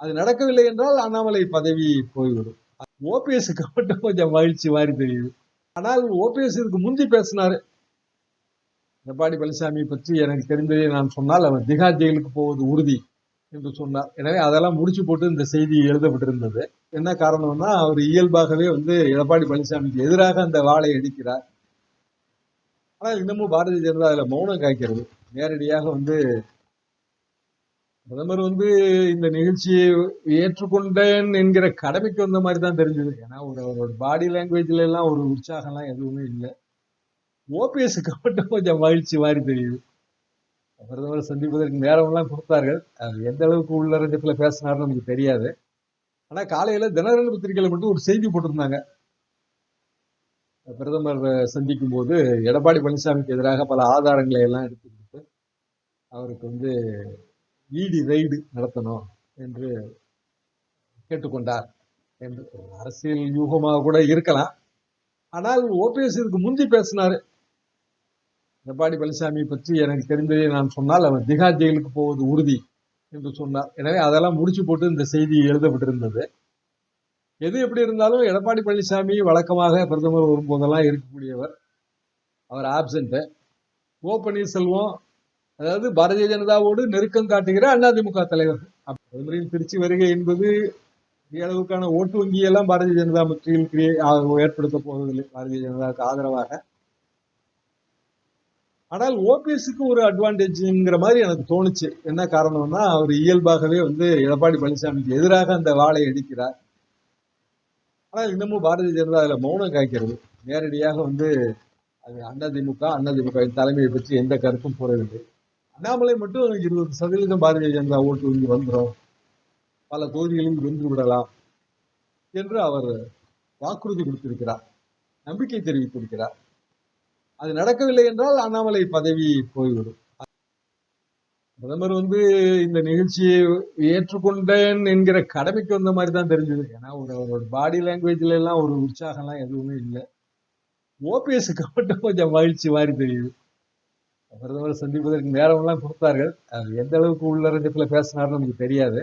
அது நடக்கவில்லை என்றால் அண்ணாமலை பதவி போய்விடும். ஓபிஎஸ்க்கு மட்டும் கொஞ்சம் மகிழ்ச்சி மாதிரி தெரியுது. ஆனால் ஓபிஎஸ் இதுக்கு முந்தி பேசினாரு. எடப்பாடி பழனிசாமி பற்றி எனக்கு தெரிந்ததை நான் சொன்னால் அவர் திகார் ஜெயிலுக்கு போவது உறுதி என்று சொன்னார். எனவே அதெல்லாம் முடிச்சு போட்டு இந்த செய்தி எழுதப்பட்டிருந்தது. என்ன காரணம்னா அவர் இயல்பாகவே வந்து எடப்பாடி பழனிசாமிக்கு எதிராக அந்த வாளை அடிக்கிறார். ஆனால் இன்னமும் பாரதிய ஜனதா அதுல மௌனம் காய்க்கிறது. நேரடியாக வந்து பிரதமர் வந்து இந்த நிகழ்ச்சியை ஏற்றுக்கொண்டேன் என்கிற கடமைக்கு வந்த மாதிரி தான் தெரிஞ்சது. ஏன்னா ஒரு அவரோட பாடி லாங்குவேஜ்ல எல்லாம் ஒரு உற்சாகம்லாம் எதுவுமே இல்லை. ஓபிஎஸ்க்கு மட்டும் கொஞ்சம் மகிழ்ச்சி மாதிரி தெரியுது. பிரதமரை சந்திப்பதற்கு நேரமெல்லாம் கொடுத்தார்கள். அது எந்த அளவுக்கு உள்ளரங்கத்துல பேசினார்னு நமக்கு தெரியாது. ஆனா காலையில தினகரன் பத்திரிகையில மட்டும் ஒரு செய்தி போட்டிருந்தாங்க. பிரதமர் சந்திக்கும் போது எடப்பாடி பழனிசாமிக்கு எதிராக பல ஆதாரங்களை எல்லாம் எடுத்து கொடுத்து அவருக்கு வந்து ஈடி ரைடு நடத்தணும் என்று கேட்டுக்கொண்டார் என்று அரசியல் யூகமாக கூட இருக்கலாம். ஆனால் ஓபிஎஸ் இதுக்கு முந்தி பேசினாரு. எடப்பாடி பழனிசாமி பற்றி எனக்கு தெரிந்ததை நான் சொன்னால் அவர் திகா ஜெயிலுக்கு போவது உறுதி என்று சொன்னார். எனவே அதெல்லாம் முடிச்சு போட்டு இந்த செய்தி எழுதப்பட்டிருந்தது. எது எப்படி இருந்தாலும் எடப்பாடி பழனிசாமி வழக்கமாக பிரதமர் வரும்போதெல்லாம் இருக்கக்கூடியவர். அவர் ஆப்சண்ட்டு ஓ பன்னீர்செல்வம் அதாவது பாரதிய ஜனதாவோடு நெருக்கம் காட்டுகிற அதிமுக தலைவர். அது பிரதமரின் திருச்சி வருகை என்பது அளவுக்கான ஓட்டு வங்கியெல்லாம் பாரதிய ஜனதா மத்தியில் ஏற்படுத்த போவதில்லை. பாரதிய ஜனதாவுக்கு ஆதரவாக. ஆனால் ஓபிஎஸ்க்கு ஒரு அட்வான்டேஜ்ங்கிற மாதிரி எனக்கு தோணுச்சு. என்ன காரணம்னா அவர் இயல்பாகவே வந்து எடப்பாடி பழனிசாமிக்கு எதிராக அந்த வாளை அடிக்கிறார். ஆனால் இன்னமும் பாரதிய ஜனதா அதில் மௌனம் காய்க்கிறது. நேரடியாக வந்து அது அதிமுக அதிமுக தலைமையை பற்றி எந்த கருத்தும் கூறவில்லை. அண்ணாமலை மட்டும் இருபது சதவீதம் பாரதிய ஜனதா ஓட்டு இங்கு வந்துடும் பல தொகுதிகளில் வென்று விடலாம் என்று அவர் வாக்குறுதி கொடுத்திருக்கிறார். நம்பிக்கை தெரிவித்திருக்கிறார். அது நடக்கவில்லை என்றால் அண்ணாமலை பதவி போய்விடும். பிரதமர் வந்து இந்த நிகழ்ச்சியை ஏற்றுக்கொண்டேன் என்கிற கடமைக்கு வந்த மாதிரி தான் தெரிஞ்சது. ஏன்னா ஒரு அவரோட பாடி லாங்குவேஜ்ல எல்லாம் ஒரு உற்சாகம்லாம் எதுவுமே இல்லை. ஓபிஎஸ்க்கு மட்டும் கொஞ்சம் மகிழ்ச்சி மாதிரி தெரியுது. பிரதமரை சந்திப்பதற்கு நேரமெல்லாம் கொடுத்தார்கள். அது எந்த அளவுக்கு உள்ளரங்கத்தில் பேசினார்னு நமக்கு தெரியாது.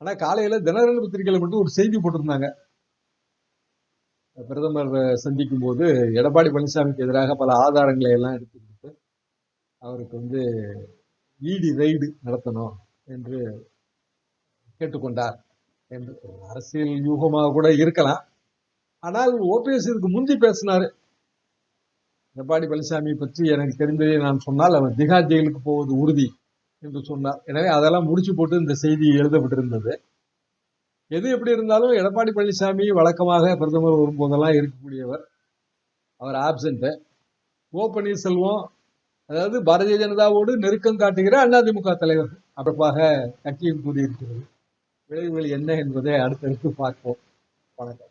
ஆனா காலையில தினகரன் பத்திரிகையில் மட்டும் ஒரு செய்தி போட்டிருந்தாங்க. பிரதமர் சந்திக்கும் போது எடப்பாடி பழனிசாமிக்கு எதிராக பல ஆதாரங்களை எல்லாம் எடுத்து கொடுத்து அவருக்கு வந்து ஈடி ரைடு நடத்தணும் என்று கேட்டுக்கொண்டார் என்று அரசியல் யூகமாக கூட இருக்கலாம். ஆனால் ஓபிஎஸ் இதுக்கு முந்தி பேசினார். எடப்பாடி பழனிசாமி பற்றி எனக்கு தெரிந்ததை நான் சொன்னால் அவர் திகார் ஜெயிலுக்கு போவது உறுதி என்று சொன்னார். எனவே அதெல்லாம் முடிச்சு போட்டு இந்த செய்தி எழுதப்பட்டிருந்தது. எது எப்படி இருந்தாலும் எடப்பாடி பழனிசாமி வழக்கமாக பிரதமர் வரும்போதெல்லாம் இருக்கக்கூடியவர். அவர் ஆப்சண்ட்டு ஓ பன்னீர்செல்வம் அதாவது பாரதிய ஜனதாவோடு நெருக்கம் காட்டுகிற அதிமுக தலைவர் அப்பப்பாக கட்சியும் கூறியிருக்கிறது விளைவுகள் என்ன என்பதை அடுத்தடுத்து பார்ப்போம். வணக்கம்.